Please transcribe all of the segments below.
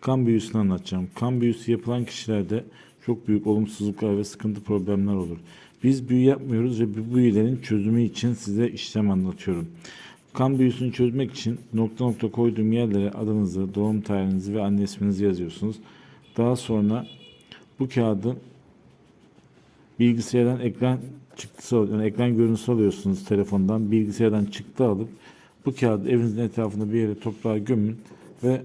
kan büyüsünü anlatacağım. Kan büyüsü yapılan kişilerde çok büyük olumsuzluklar ve sıkıntı problemler olur. Biz büyü yapmıyoruz ve bu büyülerin çözümü için size işlem anlatıyorum. Kan büyüsünü çözmek için nokta nokta koyduğum yerlere adınızı, doğum tarihinizi ve anne isminizi yazıyorsunuz. Daha sonra bu kağıdı bilgisayardan ekran çıktısı yani ekran görüntüsü alıyorsunuz telefondan. Bilgisayardan çıktı alıp bu kağıdı evinizin etrafında bir yere toprağa gömün ve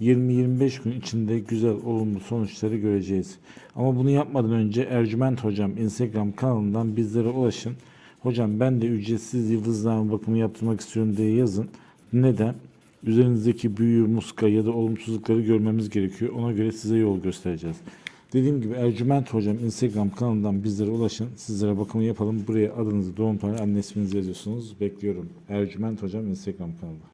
20-25 gün içinde güzel olumlu sonuçları göreceğiz. Ama bunu yapmadan önce Ercüment Hocam Instagram kanalından bizlere ulaşın. Hocam ben de ücretsiz yıldızlama bakımı yaptırmak istiyorum diye yazın. Neden? Üzerinizdeki büyü, muska ya da olumsuzlukları görmemiz gerekiyor. Ona göre size yol göstereceğiz. Dediğim gibi Ercüment Hocam Instagram kanalından bizlere ulaşın. Sizlere bakımı yapalım. Buraya adınızı, doğum tarihi, anne yazıyorsunuz. Bekliyorum. Ercüment Hocam Instagram kanalı.